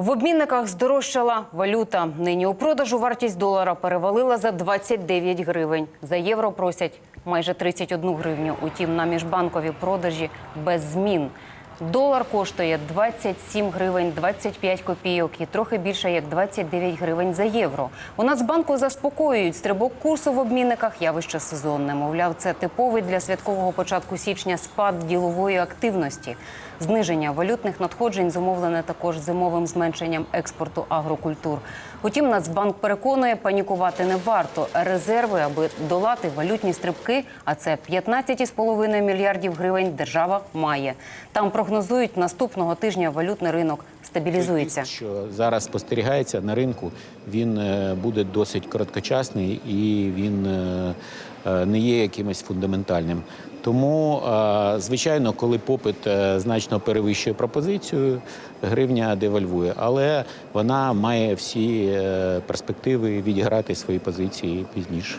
В обмінниках здорожчала валюта. Нині у продажу вартість долара перевалила за 29 гривень. За євро просять майже 31 гривню. Утім, на міжбанкові продажі без змін. Долар коштує 27 гривень 25 копійок і трохи більше як 29 гривень за євро. У Нацбанку заспокоюють стрибок курсу в обмінниках явище сезонне. Мовляв, це типовий для святкового початку січня спад ділової активності. Зниження валютних надходжень зумовлене також зимовим зменшенням експорту агрокультур. Утім, Нацбанк переконує, панікувати не варто. Резерви, аби долати валютні стрибки, а це 15,5 мільярдів гривень, держава має. Там прогнозують, наступного тижня валютний ринок стабілізується. Що зараз спостерігається на ринку, він е, буде досить короткочасний і він е, е, не є якимось фундаментальним. Тому, звичайно, коли попит значно перевищує пропозицію, гривня девальвує, але вона має всі перспективи відіграти свої позиції пізніше.